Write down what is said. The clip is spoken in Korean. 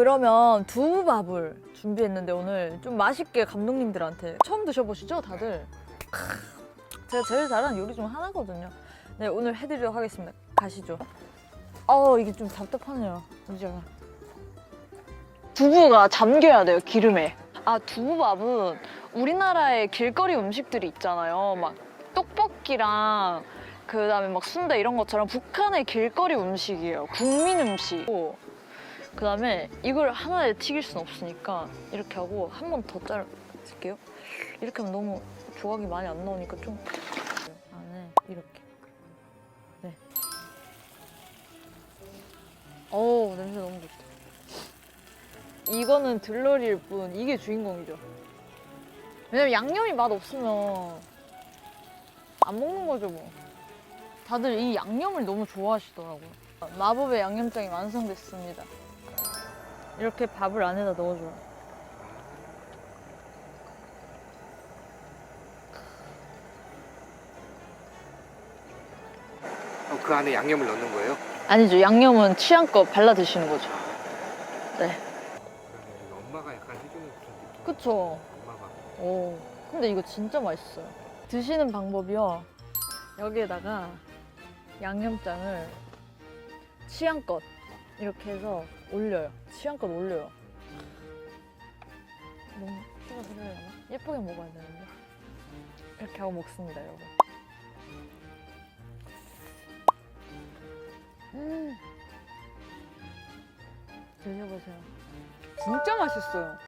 그러면 두부밥을 준비했는데 오늘 좀 맛있게 감독님들한테 처음 드셔보시죠 다들? 크, 제가 제일 잘하는 요리 중 하나거든요. 네 오늘 해드리도록 하겠습니다. 가시죠. 어 이게 좀 답답하네요. 잠시만. 두부가 잠겨야 돼요 기름에. 아 두부밥은 우리나라의 길거리 음식들이 있잖아요. 막 떡볶이랑 그 다음에 막 순대 이런 것처럼 북한의 길거리 음식이에요. 국민 음식. 그 다음에 이걸 하나에 튀길 순 없으니까 이렇게 하고 한 번 더 자를게요. 이렇게 하면 너무 조각이 많이 안 나오니까 좀 안에 이렇게. 네. 어우 냄새 너무 좋다. 이거는 들러리일 뿐 이게 주인공이죠. 왜냐면 양념이 맛 없으면 안 먹는 거죠 뭐. 다들 이 양념을 너무 좋아하시더라고요. 마법의 양념장이 완성됐습니다. 이렇게 밥을 안에다 넣어줘요. 어, 그 안에 양념을 넣는 거예요? 아니죠. 양념은 취향껏 발라 드시는 거죠. 네. 그러네. 엄마가 약간 해주는 그런 느낌. 그쵸. 엄마가. 오. 근데 이거 진짜 맛있어요. 드시는 방법이요. 여기에다가 양념장을 취향껏 이렇게 해서 올려요. 취향껏 올려요. 너무 피가 들어려나? 예쁘게 먹어야 되는데. 이렇게 하고 먹습니다, 여러분. 음. 드셔보세요. 진짜 맛있어요.